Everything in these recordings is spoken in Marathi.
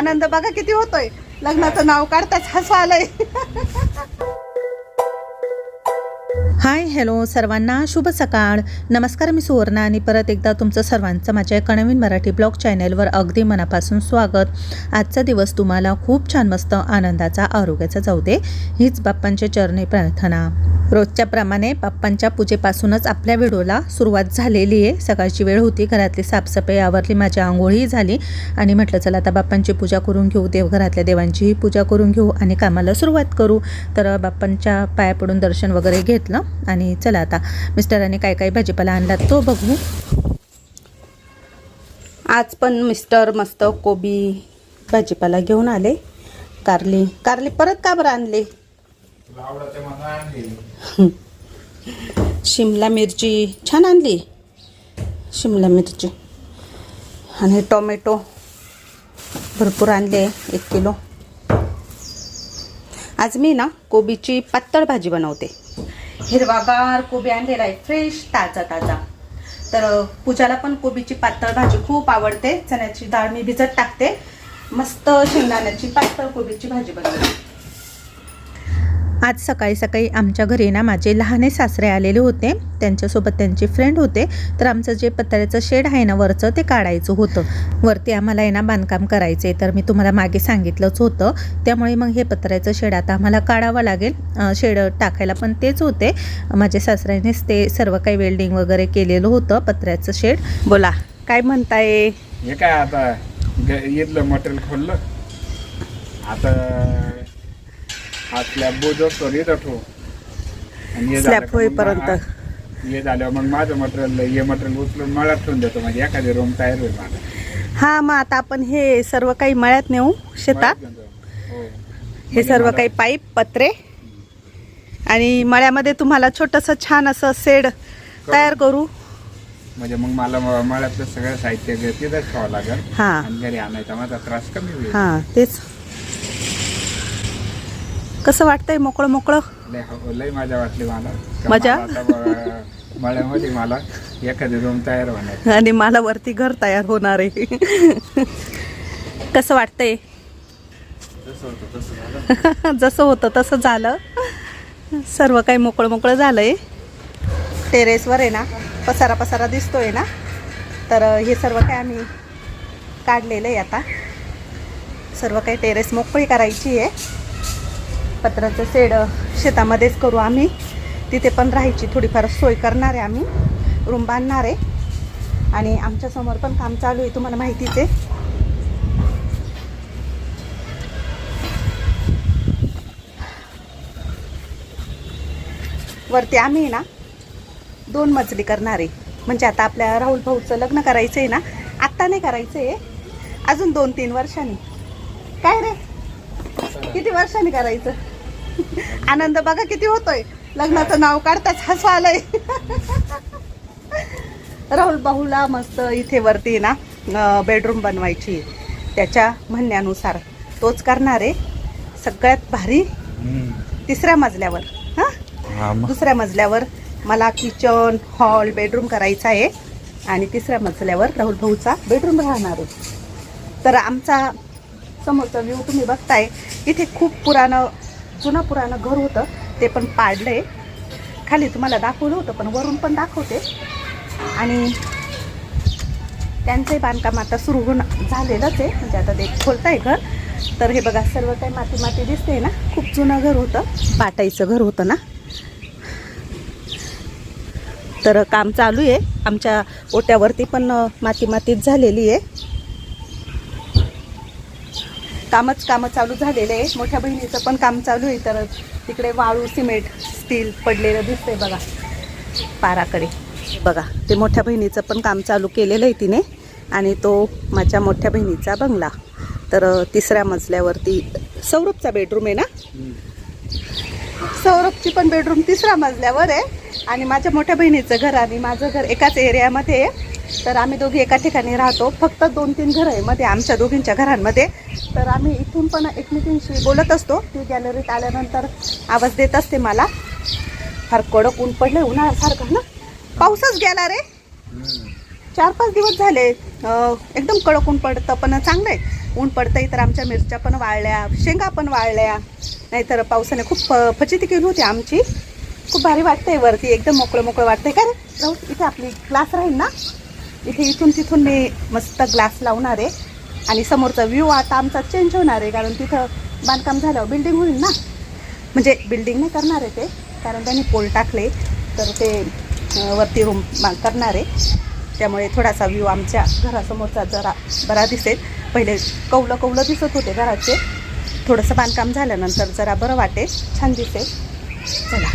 आनंद बघा किती होतोय. लग्नाचं नाव काढताच हसू आलंय. हाय हॅलो सर्वांना शुभ सकाळ. नमस्कार मी सुवर्णा आणि परत एकदा तुमचं सर्वांचं माझ्या एका नवीन मराठी ब्लॉग चॅनलवर अगदी मनापासून स्वागत. आजचा दिवस तुम्हाला खूप छान मस्त आनंदाचा आरोग्याचा जाऊ दे हीच बाप्पांच्या चरणी प्रार्थना. रोजच्याप्रमाणे बाप्पांच्या पूजेपासूनच आपल्या व्हिडिओला सुरुवात झालेली आहे. सकाळची वेळ होती घरातली साफसफाई आवरली माझी आंघोळही झाली. आणि म्हटलं चला आता बाप्पांची पूजा करून घेऊ देवघरातल्या देवांचीही पूजा करून घेऊ आणि कामाला सुरुवात करू. तर बाप्पांच्या पाया पडून दर्शन वगैरे घेतलं. आणि चला आता मिस्टरांनी काय काय भाजीपाला आणला तो बघू. आज पण मिस्टर मस्त कोबी भाजीपाला घेऊन आले. कारली कारली परत का बरं आणले? शिमला मिरची छान आणली. शिमला मिरची. आणि टोमॅटो भरपूर आणले एक किलो. आज मी ना कोबीची पातळ भाजी बनवते. हिरवागार कोबी आणलेला आहे फ्रेश ताजा ताजा. तर पूजाला पण कोबीची पातळ भाजी खूप आवडते. चण्याची डाळ मी भिजत टाकते. मस्त शेंगदाण्याची पातळ कोबीची भाजी बनवते. आज सकाळी सकाळी आमच्या घरी ना माझे लहाने सासरे आलेले होते. त्यांच्यासोबत त्यांचे फ्रेंड होते. तर आमचं जे पत्र्याचं शेड आहे ना वरचं ते काढायचं होतं. वरती आम्हाला आहे ना बांधकाम करायचं आहे तर मी तुम्हाला मागे सांगितलंच होतं. त्यामुळे मग हे पत्र्याचं शेड आता आम्हाला काढावं लागेल. शेड टाकायला पण तेच होते. माझ्या सासऱ्यानेच ते सर्व काही वेल्डिंग वगैरे केलेलं होतं पत्र्याचं शेड. बोला काय म्हणताय? हे काय आता मटेरियल खोललं? आता हा स्लॅब बोजवतो इथं ठेवू आणि हे होईपर्यंत. हे झाल्यावर मग माझं मटेरियल हे मटेरियल उचलून मळ्यात ठेवून देतो. म्हणजे एखादी रूम तयार होईल माझा. हां मग आता आपण हे सर्व काही मळ्यात नेऊ शेतात. हो. हे सर्व काही पाईप पत्रे. आणि मळ्यामध्ये तुम्हाला छोटंसं छान असं शेड तयार करू. म्हणजे मग मला मळ्यातलं सगळं साहित्य तिथंच ठेवावं लागेल. हां. घरी आणायचा माझा त्रास कमी होईल. हां तेच. कसं वाटतंय मोकळं मोकळं? लय हो- लय मजा वाटली मला. मजा? मळ्यामध्ये मला. एखादी रूम तयार होणार आणि मला वरती घर तयार होणार आहे. कसं वाटतंय? जसं होतं तसं झालं. सर्व काही मोकळं मोकळं झालंय. टेरेसवर आहे ना पसारा पसारा दिसतोय ना. तर हे सर्व काय आम्ही काढलेलं आहे आता. सर्व काही टेरेस मोकळी करायची आहे. पत्राचं शेड शेतामध्येच करू आम्ही. तिथे पण राहायची थोडीफार सोय करणार आहे आम्ही. रूम बांधणार आहे. आणि आमच्यासमोर पण काम चालू आहे तुम्हाला माहितीच आहे. वरती आम्ही ना दोन मजली करणार आहे. म्हणजे आता आपल्या राहुल भाऊचं लग्न करायचं आहे ना आत्ता नाही करायचं आहे अजून दोन तीन वर्षांनी. काय रे? किती वर्षांनी करायचं? आनंद बघा किती होतोय. लग्नाचं नाव काढताच हसू आलंय. राहुल बाहूला मस्त इथे वरती ना बेडरूम बनवायची. त्याच्या म्हणण्यानुसार तोच करणार आहे. सगळ्यात भारी तिसऱ्या मजल्यावर हां? दुसऱ्या मजल्यावर मला किचन हॉल बेडरूम करायचा आहे. आणि तिसऱ्या मजल्यावर राहुल भाऊचा बेडरूम राहणार आहे. तर आमचा समोरचा व्ह्यू तुम्ही बघताय. इथे खूप पुराणं जुनं पुराणं घर होतं ते पण पाडलंय. खाली तुम्हाला दाखवलं होतं पण वरून पण दाखवते. आणि त्यांचंही बांधकाम आता सुरू होणं झालेलंच आहे. म्हणजे आता ते खोलताय घर. तर हे बघा सर्व काही माती माती दिसते ना. खूप जुनं घर होतं. पाटाईचं घर होतं ना. तर काम चालू आहे. आमच्या ओट्यावरती पण माती मातीत झालेली आहे. कामच कामं चालू झालेले आहे मोठ्या बहिणीचं पण काम चालू आहे. तर तिकडे वाळू सिमेंट स्टील पडलेलं दिसतंय बघा. पाराकडे बघा ते मोठ्या बहिणीचं पण काम चालू केलेलं आहे तिने. आणि तो माझ्या मोठ्या बहिणीचा बंगला. तर तिसऱ्या मजल्यावरती सौरभचा बेडरूम आहे ना? सौरभची पण बेडरूम तिसऱ्या मजल्यावर आहे. आणि माझ्या मोठ्या बहिणीचं घर आणि माझं घर एकाच एरियामध्ये आहे. तर आम्ही दोघी एका ठिकाणी राहतो. फक्त दोन तीन घरं आहे मध्ये आमच्या दोघींच्या घरांमध्ये. तर आम्ही इथून पण एकमेकींशी बोलत असतो. ती गॅलरीत आल्यानंतर आवाज देत असते मला. फार कडक ऊन पडलं उन्हाळ्यासारखं ना? पाऊसच गेला रे. चार पाच दिवस झाले. एकदम कडक ऊन पडतं पण चांगलं आहे ऊन पडतंय तर आमच्या मिरच्या पण वाळल्या शेंगा पण वाळल्या. नाहीतर पावसाने खूप फ- केली होती आमची. खूप भारी वाटतंय वरती. एकदम मोकळं मोकळं वाटतंय. का रे? राहू इथे आपली क्लास राहील ना? इथे इथून तिथून मी मस्त ग्लास लावणार आहे. आणि समोरचा व्ह्यू आता आमचा चेंज होणार आहे कारण तिथं बांधकाम झाल्यावर बिल्डिंग होईल ना. म्हणजे बिल्डिंग नाही करणार आहे ते कारण त्यांनी पोल टाकले तर ते वरती रूम करणार आहे. त्यामुळे थोडासा व्ह्यू आमच्या घरासमोरचा जरा बरा दिसेल. पहिले कौलं कौलं दिसत होते घराचे. थोडंसं बांधकाम झाल्यानंतर जरा बरं वाटेल छान दिसेल. चला.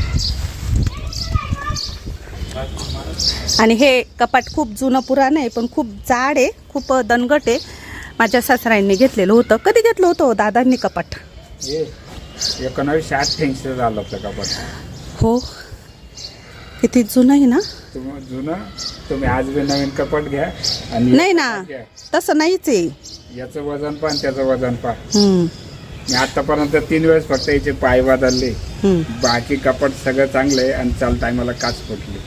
आणि हे कपाट खूप जुनं पुराण आहे पण खूप जाड आहे खूप दणगट आहे. माझ्या सासऱ्यांनी घेतलेलं होतं. कधी घेतलं होतं हो दादांनी कपाट? एकोणावीसशे अठ्ठ्याऐंशी झालं आपलं कपाट. हो. किती जुनं आहे ना? जुनं तुम्ही आज बी नवीन कपाट घ्या आणि नाही ना. तसं नाहीच आहे. याचं वजन पहा आणि त्याचं वजन हम्म, मी आतापर्यंत तीन वेळेस फक्त याचे पाय बदलले. बाकी कपाट सगळं चांगलं आहे आणि चाल टायमाला काच फुटली.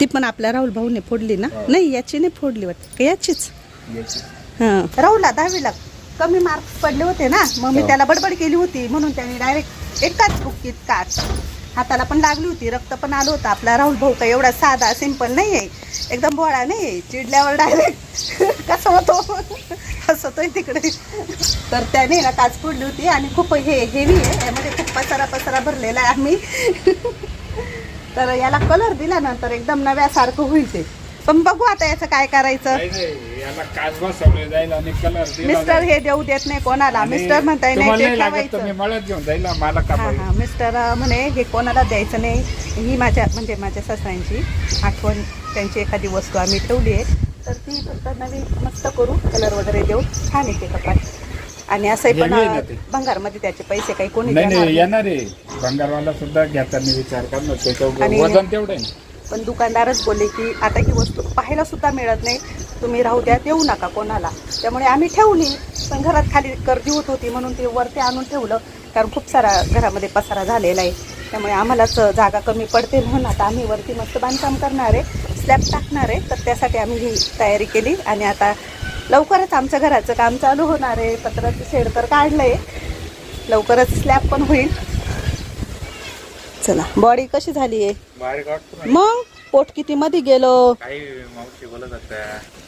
ती पण आपल्या राहुल भाऊने फोडली ना? हो. नाही याची नाही फोडली वाटतं. याचीच? याची हं. राहुलला दहावीला कमी मार्क्स पडले होते ना? मग मी हो. त्याला बडबड केली होती म्हणून त्याने डायरेक्ट एकाच बुक्कीत काच हाताला पण लागली होती रक्त पण आलं होतं. आपला राहुल भाऊ का एवढा साधा सिंपल नाही आहे एकदम बोळा नाही आहे चिडल्यावर डायरेक्ट कसं होतो? हसतोय तिकडे. तर त्याने ना काच फोडली होती आणि खूप हे हेवी आहे. यामध्ये खूप पसारा पसारा भरलेला आहे आम्ही. तर याला कलर दिल्यानंतर एकदम नव्यासारखं होईल ते. पण बघू आता याचं काय करायचं. मिस्टर हे देऊ देत नाही कोणाला. मिस्टर म्हणताय नाही मिस्टर म्हणे हे कोणाला द्यायचं नाही. ही माझ्या म्हणजे माझ्या सासऱ्यांची आठवण त्यांची एखादी वस्तू आम्ही ठेवली आहे. तर ती फक्त नवीन मस्त करू कलर वगैरे देऊ. छान येते कपाट आणि असंही पण. भंगारमध्ये त्याचे पैसे काही कोणी. येणार भंगारवाला सुद्धा घेताना विचार कर ना त्याचं आणि- वजन तेवढं आहे ना. पण दुकानदारच बोलले की आता ही वस्तू पाहायला सुद्धा मिळत नाही. तुम्ही राहू द्या देऊ नका कोणाला. त्यामुळे आम्ही ठेवली पण घरात खाली गर्दी होत होती म्हणून ते वरती आणून ठेवलं. कारण खूप सारा घरामध्ये पसारा झालेला आहे. त्यामुळे आम्हालाच जागा कमी पडते म्हणून आता आम्ही वरती मस्त बांधकाम करणार आहे. स्लॅब टाकणार आहे. तर त्यासाठी आम्ही ही तयारी केली. आणि आता लवकरच आमच्या घराचं काम चालू होणार आहे. पत्राचं शेड तर काढलं आहे लवकरच स्लॅब पण होईल. चला. बॉडी कशी झाली आहे. मग? पोट किती मध्ये गेलो?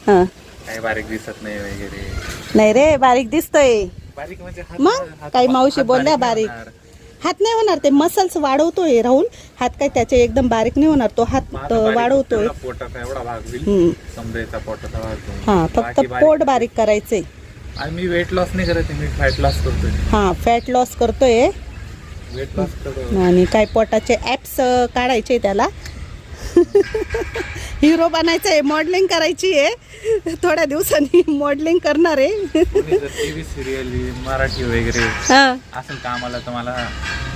हं. बारीक दिसत नाही वगैरे. नाही रे बारीक दिसतोय. म्हणजे मग? काही मावशी बोलल्या बारीक. हात नाही होणार ते मसल्स वाढवतोय राहुल. हात काय त्याचे एकदम बारीक नाही होणार तो हात वाढवतोय. हा फक्त पोट बारीक करायचंय. आणि मी वेट लॉस नाही करत मी फॅट लॉस करतोय. हा फॅट लॉस करतोय. आणि काय पोटाचे ऍप्स काढायचे त्याला. हिरो बनायचंय मॉडेलिंग करायची आहे. थोड्या दिवसांनी मॉडेलिंग करणार आहे. टीव्ही सिरियल मराठी वगैरे असेल कामाला तर मला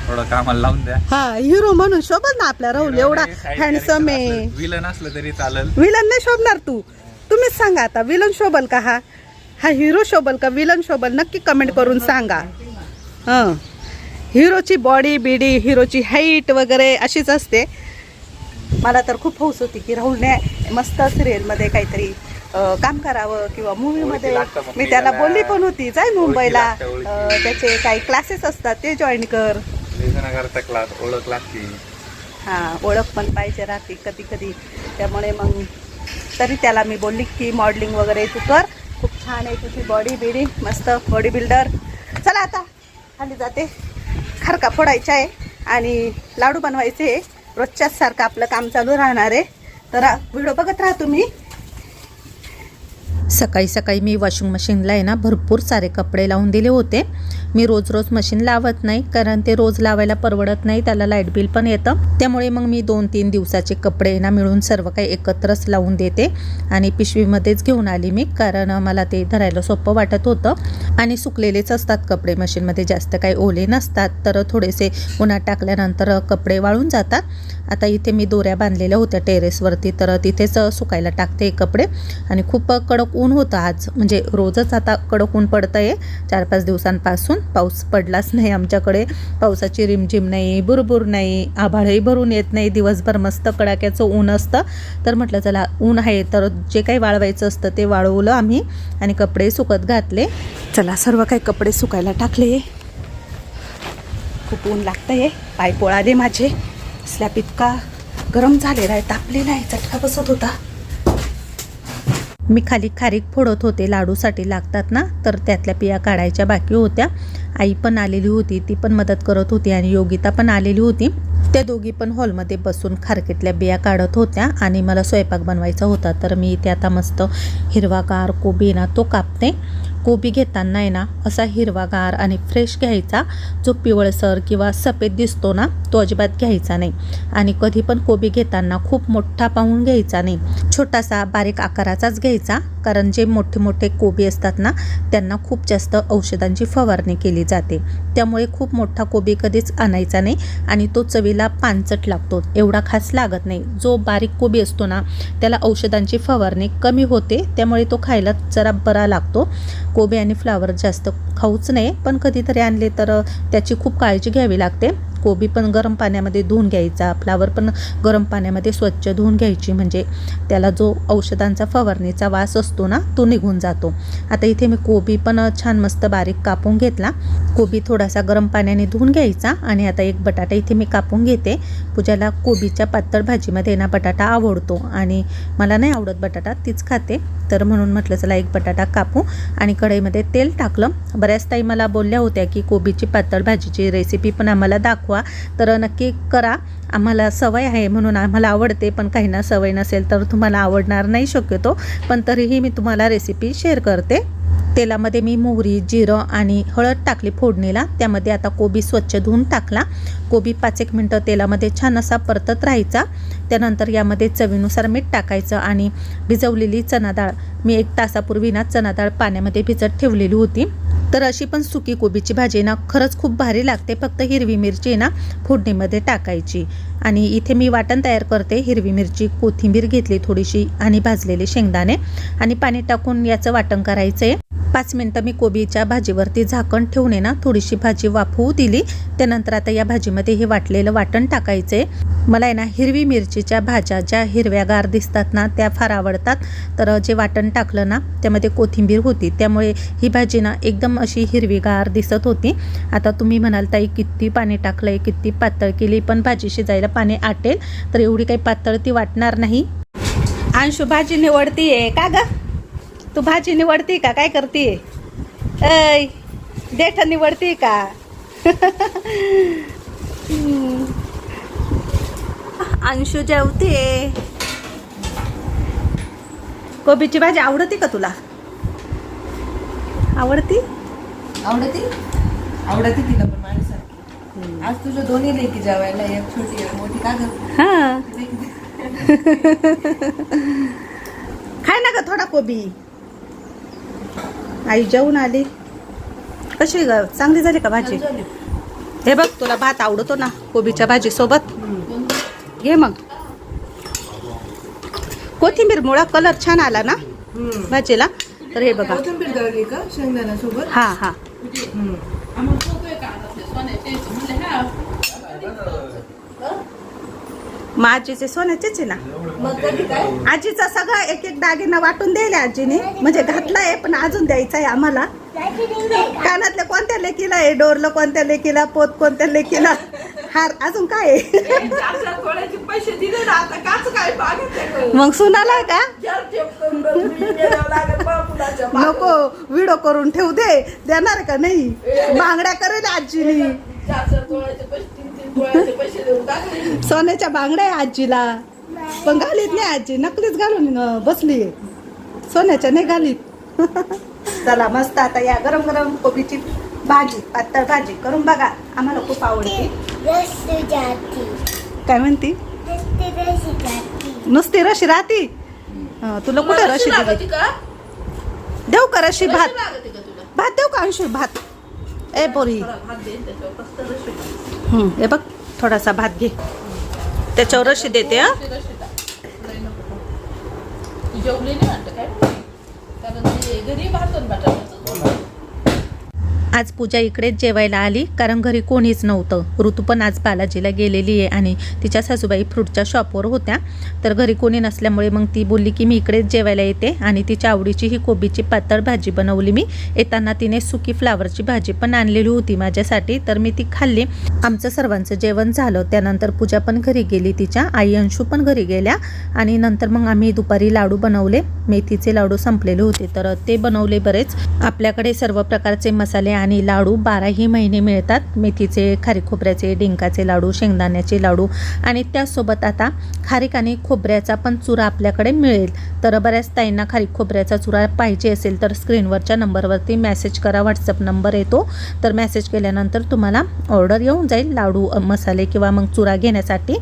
थोडं कामाला लावून द्या. हा हिरो म्हणून शोभत ना आपला राहुल एवढा हँडसम आहे. विलन असलं तरी चालेल. विलन नाही शोभणार तू. तुम्हीच सांगा आता विलन शोभल का हा? हा हिरो शोभल का? विलन शोभल? नक्की कमेंट करून सांगा. हां. हिरोची बॉडी बिडी हिरोची हाईट वगैरे अशीच असते. मला तर खूप हौस होती की राहुलने मस्त सिरियलमध्ये काहीतरी काम करावं किंवा मूवीमध्ये मी त्याला. बोलली पण होती जाय मुंबईला. त्याचे काही क्लासेस असतात ते जॉईन कर. क्लास ओळख लागते. हां ओळख पण पाहिजे राहते कधी कधी. त्यामुळे मग तरी त्याला मी बोलली की मॉडेलिंग वगैरे तू कर. खूप छान आहे तुझी बॉडी बिडी मस्त बॉडी बिल्डर चला आता खाली जाते. खारका फोडायचा आहे आणि लाडू बनवायचे रोजच्याच सारखं आपलं काम चालू राहणार आहे. तर व्हिडिओ बघत राहा तुम्ही. सकाळी सकाळी मी वॉशिंग मशीनला आहे ना भरपूर सारे कपडे लावून दिले होते. मी रोज रोज मशीन लावत नाही कारण ते रोज लावायला परवडत नाही त्याला लाइट बिल पण येतं. त्यामुळे मग मी दोन तीन दिवसाचे कपडे ना मिळून सर्व काही एकत्रच लावून देते. आणि पिशवीमध्येच घेऊन आली मी कारण मला ते धरायला सोपं वाटत होतं. आणि सुकलेलेच असतात कपडे मशीनमध्ये जास्त काही ओले नसतात तर थोडेसे उन्हात टाकल्यानंतर कपडे वाळून जातात. आता इथे मी दोऱ्या बांधलेल्या होत्या टेरेसवरती तर तिथेच सुकायला टाकते हे कपडे. आणि खूप कडक ऊन होतं आज. म्हणजे रोजच आता कडक ऊन पडतं आहे चार पाच दिवसांपासून पाऊस पडलाच नाही आमच्याकडे. पावसाची रिमझिम नाही बुरबुर नाही आभाळही भरून येत नाही. दिवसभर मस्त कडाक्याचं ऊन असतं. तर म्हटलं चला ऊन आहे. तर जे काही वाळवायचं असतं ते वाळवलं आम्ही आणि कपडे सुकत घातले. चला सर्व काही कपडे सुकायला टाकले. खूप ऊन लागतंय. पाय पोळाले माझे. स्लॅब इतका गरम झालेला आहे तापलेला आहे चटका बसत होता. मी खाली खारीक फोडत होते लाडूसाठी लागतात ना तर त्यातल्या पिया काढायच्या बाकी होत्या. आई पण आलेली होती ती पण मदत करत होती आणि योगिता पण आलेली होती. त्या दोघी पण हॉलमध्ये बसून खारकेतल्या बिया काढत होत्या आणि मला स्वयंपाक बनवायचा होता. तर मी इथे आता मस्त हिरवागार कोबी ना तो कापते. कोबी घेताना आहे ना असा हिरवागार आणि फ्रेश घ्यायचा. जो पिवळसर किंवा सफेद दिसतो ना तो अजिबात घ्यायचा नाही. आणि कधी पण कोबी घेताना खूप मोठा पाहून घ्यायचा नाही. छोटासा बारीक आकाराचाच घ्यायचा. कारण जे मोठे मोठे कोबी असतात ना त्यांना खूप जास्त औषधांची फवारणी केली जाते. त्यामुळे खूप मोठा कोबी कधीच आणायचा नाही आणि तो चवीला पानचट लागतो. एवढा खास लागत नाही. जो बारीक कोबी असतो ना त्याला औषधांची फवारणी कमी होते त्यामुळे तो खायला जरा बरा लागतो. कोबी आणि फ्लावर जास्त खाऊच नाही पण कधीतरी आणले तर त्याची खूप काळजी घ्यावी लागते. कोबी पण गरम पाण्यामध्ये धुवून घ्यायचा फ्लावर पण गरम पाण्यामध्ये स्वच्छ धुवून घ्यायची. म्हणजे त्याला जो औषधांचा फवारणीचा वास असतो ना तो निघून जातो. आता इथे मी कोबी पण छान मस्त बारीक कापून घेतला. कोबी थोडासा गरम पाण्याने धुवून घ्यायचा आणि आता एक बटाटा इथे मी कापून घेते. पूजाला कोबीच्या पातळ भाजीमध्ये ना बटाटा आवडतो आणि मला नाही आवडत बटाटा तीच खाते. तर म्हणून म्हटलं चला एक बटाटा कापू आणि कढईमध्ये तेल टाकलं. बऱ्याच ताई मला बोलल्या होत्या की कोबीची पातळ भाजीची रेसिपी पण आम्हाला दाखवा. तर नक्की करा. आम्हाला सवय आहे म्हणून आम्हाला आवडते पण काहींना सवय नसेल तर तुम्हाला आवडणार नाही शक्यतो. पण तरीही मी तुम्हाला रेसिपी शेअर करते. तेलामध्ये मी मोहरी जिरं आणि हळद टाकली फोडणीला. त्यामध्ये आता कोबी स्वच्छ धुवून टाकला. कोबी पाच एक मिनटं तेलामध्ये छान असा परतत राहायचा. त्यानंतर यामध्ये चवीनुसार मीठ टाकायचं आणि भिजवलेली चणाडाळ मी एक तासापूर्वी ना चना डाळ पाण्यामध्ये भिजत ठेवलेली होती. तर अशी पण सुकी कोबीची भाजी ना खरंच खूप भारी लागते फक्त हिरवी मिरची ना फोडणीमध्ये टाकायची. आणि इथे मी वाटण तयार करते हिरवी मिरची कोथिंबीर घेतली थोडीशी आणि भाजलेले शेंगदाणे. आणि पाणी टाकून याचं वाटण करायचं आहे पाच मिनटं मी कोबीच्या भाजीवरती झाकण ठेवून आहे ना थोडीशी भाजी वाफवू दिली. त्यानंतर आता या भाजीमध्ये हे वाटलेलं वाटण टाकायचं आहे मला आहे ना हिरवी मिरचीच्या भाज्या ज्या हिरव्यागार दिसतात ना त्या फार आवडतात. तर जे वाटण टाकलं ना त्यामध्ये कोथिंबीर होती. त्यामुळे ही भाजी ना एकदम अशी हिरवीगार दिसत होती. आता तुम्ही म्हणाल ताई किती पाणी टाकलं आहे किती पातळ केली पण भाजी शिजायला पाणी आटेल. तर एवढी काही पातळ ती वाटणार नाही. अंशू भाजी निवडतीये. का गं? तू भाजी निवडती का? काय करतीये ऐ देठ निवडती का. अंशू जेवतीये कोबीची भाजी आवडती का तुला? आवडती? आवडती? आवडती तिला पण माझ्यासारखी. आज तुझ्या दोन्ही लेकी जेवायला एक छोटी एक मोठी का हा. खाय ना ग थोडा कोबी. आई जेवून आली. कशी ग? चांगली झाली का भाजी? हे बघ तुला भात आवडतो ना कोबीच्या भाजी सोबत? घे मग. कोथिंबीर मुळा कलर छान आला ना भाजीला? तर हे बघा. हा हा. मग आजीचे सोन्याचेच आहे ना. आजीचा सगळा एक एक दागिना वाटून द्यायला आजीने. म्हणजे घातलाय पण अजून द्यायचा आहे आम्हाला. कानातल्या कोणत्या लेकीला आहे डोरलं कोणत्या लेकीला पोत कोणत्या लेकीला? हार अजून काय आहे? मग सुनाला का? नको व्हिडिओ करून ठेवू दे. देणार का नाही? बांगड्या करेल आजीनी. सोन्याच्या बांगड्या आहे आजीला. पण घालीत नाही आजी नकलीच घालून बसली सोन्याच्या नाही घालीत. चला मस्त आता या गरम गरम कोबीची भाजी पातळ भाजी करून बघा. आम्हाला खूप आवडते. काय म्हणती? नुसती रशी राहती? तुला कुठे रशी दिली? देऊ का रशी भात? भात देऊ का अंशू भात? ए बोरी हे बघ थोडासा भात घे. त्याच्यावर रशी देते हा. कारण ते घरी भात बटाट्याचं आज पूजा इकडेच जेवायला आली कारण घरी कोणीच नव्हतं. ऋतू पण आज बालाजीला गेलेली आहे आणि तिच्या सासूबाई फ्रूटच्या शॉपवर होत्या. तर घरी कोणी नसल्यामुळे मग ती बोलली की मी इकडेच जेवायला येते आणि तिच्या आवडीची ही कोबीची पातळ भाजी बनवली मी. येताना तिने सुकी फ्लावरची भाजी पण आणलेली होती माझ्यासाठी तर मी ती खाल्ली. आमचं सर्वांचं जेवण झालं. त्यानंतर पूजा पण घरी गेली तिच्या आई अंशू पण घरी गेल्या आणि नंतर मग आम्ही दुपारी लाडू बनवले. मेथीचे लाडू संपलेले होते तर ते बनवले बरेच. आपल्याकडे सर्व प्रकारचे मसाले आणि आणि लाडू बाराही महिने मिळतात. मेथीचे खारी खोबऱ्याचे डिंकाचे लाडू शेंगदाण्याचे लाडू आणि त्यासोबत आता खारीक आणि खोबऱ्याचा पण चुरा आपल्याकडे मिळेल. तर बऱ्याच ताईंना खारीक खोबऱ्याचा चुरा पाहिजे असेल तर स्क्रीनवरच्या नंबरवरती मेसेज करा. व्हॉट्सअप नंबर येतो. तर मेसेज केल्यानंतर तुम्हाला ऑर्डर येऊन जाईल. लाडू मसाले किंवा मग चुरा घेण्यासाठी.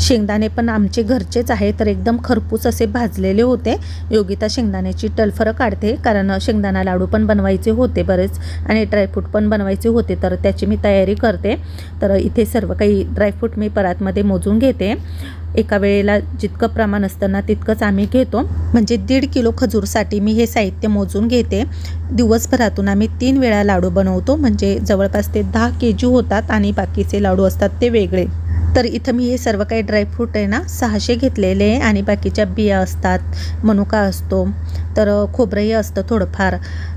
शेंगदाणे पण आमचे घरचेच आहे तर एकदम खरपूस असे भाजलेले होते. योगिता शेंगदाण्याची टलफरं काढते कारण शेंगदाणा लाडू पण बनवायचे होते बरेच आणि ड्रायफ्रूट पण बनवायचे होते तर त्याची मी तयारी करते. तर इथे सर्व काही ड्रायफ्रूट मी परातमध्ये मोजून घेते. एका वेळेला जितकं प्रमाण असतं ना तितकंच आम्ही घेतो. म्हणजे दीड किलो खजूरसाठी मी हे साहित्य मोजून घेते. दिवसभरातून आम्ही तीन वेळा लाडू बनवतो म्हणजे जवळपास ते दहा के जी होतात आणि बाकीचे लाडू असतात ते वेगळे. तर इथं मी हे सर्व काही ड्रायफ्रूट आहे ना सहाशे घेतलेले आहे आणि बाकीच्या बिया असतात मनुका असतो तर खोबरंही असतं थोडंफार.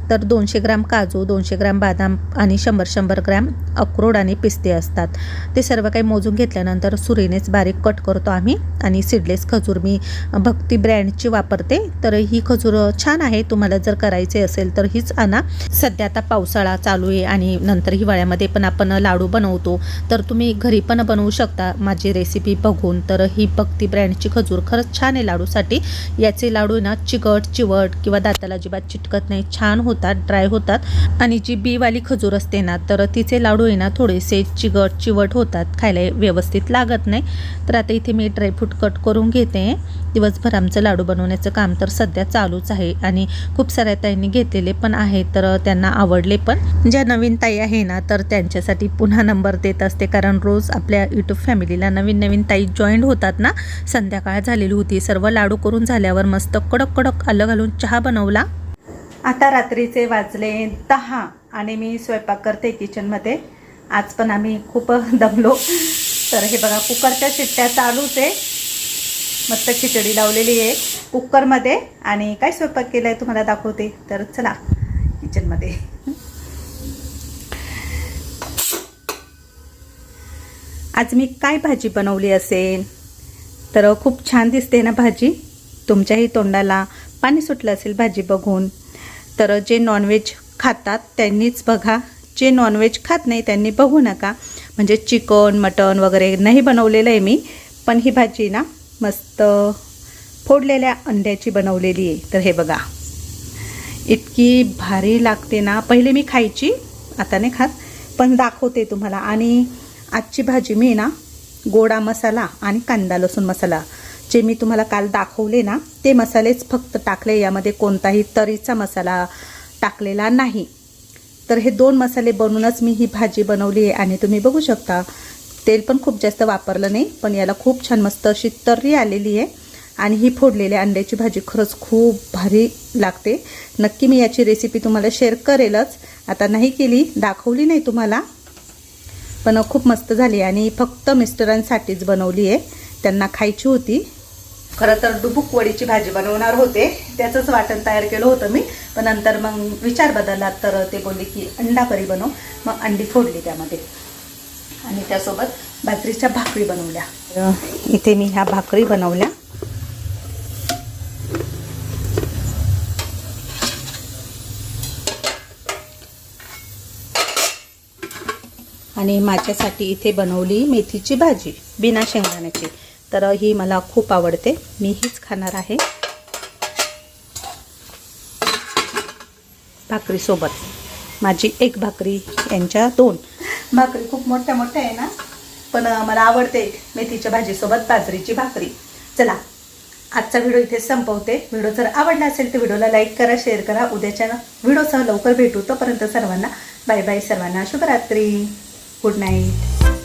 तर दोनशे ग्राम काजू दोनशे ग्राम बदाम आणि शंभर शंभर ग्रॅम अक्रोड आणि पिस्ते असतात. ते सर्व काही मोजून घेतल्यानंतर सुरीनेच बारीक कट करतो आम्ही आणि सीडलेस खजूर मी भक्ती ब्रँडची वापरते. तर ही खजूर छान आहे तुम्हाला जर करायचे असेल तर हीच आणा. सध्या आता पावसाळा चालू आहे आणि नंतर हिवाळ्यामध्ये पण आपण लाडू बनवतो. तर तुम्ही घरी पण बनवू शकता. माझी रेसिपी बघून तर ही भक्ती ब्रँडची खजूर खरंच छान आहे लाडूसाठी. याचे लाडू ना चिकट चिवट किंवा दाताला अजिबात चिटकत नाही छान होतात ड्राय होतात. आणि जी बीवाली खजूर असते ना तर तिचे लाडू आहे ना थोडेसे चिकट चिवट होतात खायला व्यवस्थित लागत नाही. तर आता इथे मी ड्रायफ्रूट कट करून घेते. दिवसभर आमचं लाडू बनवण्याचं काम तर सध्या चालूच आहे आणि खूप साऱ्या ताईंनी घेतलेले पण आहे तर त्यांना आवडले पण. ज्या नवीन ताई आहे ना तर त्यांच्यासाठी पुन्हा नंबर देत असते कारण रोज आपल्या यूट्यूब फॅमिलीला नवीन नवीन ताई जॉईंट होतात ना संध्याकाळ झालेली होती. सर्व लाडू करून झाल्यावर मस्त कडक कडक आलं घालून चहा बनवला. आता रात्रीचे वाजले दहा आणि मी स्वयंपाक करते किचनमध्ये. आज पण आम्ही खूप दमलो. तर हे बघा कुकरच्या शिट्ट्या चालूच आहे. मस्त खिचडी लावलेली आहे कुकरमध्ये. आणि काय स्वयंपाक केला आहे तुम्हाला दाखवते. तर चला किचनमध्ये. आज मी काय भाजी बनवली असेल? तर खूप छान दिसते ना भाजी. तुमच्याही तोंडाला पाणी सुटलं असेल भाजी बघून. तर जे नॉनव्हेज खातात त्यांनीच बघा. जे नॉनव्हेज खात नाही त्यांनी बघू नका. म्हणजे चिकन मटन वगैरे नाही बनवलेलं आहे मी. पण ही भाजी ना मस्त फोडलेल्या अंड्याची बनवलेली आहे. तर हे बघा. इतकी भारी लागते ना. पहिले मी खायची आता नाही खात. पण दाखवते तुम्हाला. आणि आजची भाजी मी ना गोडा मसाला आणि कांदा लसूण मसाला. जे मी तुम्हाला काल दाखवले ना ते मसालेच फक्त टाकले यामध्ये कोणताही तरीचा मसाला टाकलेला नाही. तर हे दोन मसाले बनवूनच मी ही भाजी बनवली आहे आणि तुम्ही बघू शकता तेल पण खूप जास्त वापरलं नाही पण याला खूप छान मस्त अशी तर्री आलेली आहे. आणि ही फोडलेल्या अंड्याची भाजी खरंच खूप भारी लागते. नक्की मी याची रेसिपी तुम्हाला शेअर करेलच. आता नाही केली दाखवली नाही तुम्हाला. पण खूप मस्त झाली आणि फक्त मिस्टरांसाठीच बनवली आहे. त्यांना खायची होती. खरं तर डुबुक वडीची भाजी बनवणार होते. त्याचंच वाटण तयार केलं होतं मी. पण नंतर मग विचार बदलला तर ते बोलले की अंडा करी बनव. मग अंडी फोडली त्यामध्ये. आणि त्यासोबत बाजरीच्या भाकरी बनवल्या. इथे मी ह्या भाकरी बनवल्या. आणि माझ्यासाठी इथे बनवली मेथीची भाजी बिना शेंगदाण्याची. तर ही मला खूप आवडते. मी हीच खाणार आहे. भाकरीसोबत माझी एक भाकरी यांच्या दोन. भाकरी खूप मोठ्या मोठ्या आहे ना? पण मला आवडते मेथीच्या भाजीसोबत बाजरीची भाकरी. चला आजचा व्हिडिओ इथे संपवते. व्हिडिओ जर आवडला असेल तर व्हिडिओला लाईक करा शेअर करा. उद्याच्या व्हिडिओसह लवकर भेटू. तोपर्यंत सर्वांना बाय बाय सर्वांना शुभरात्री. Good night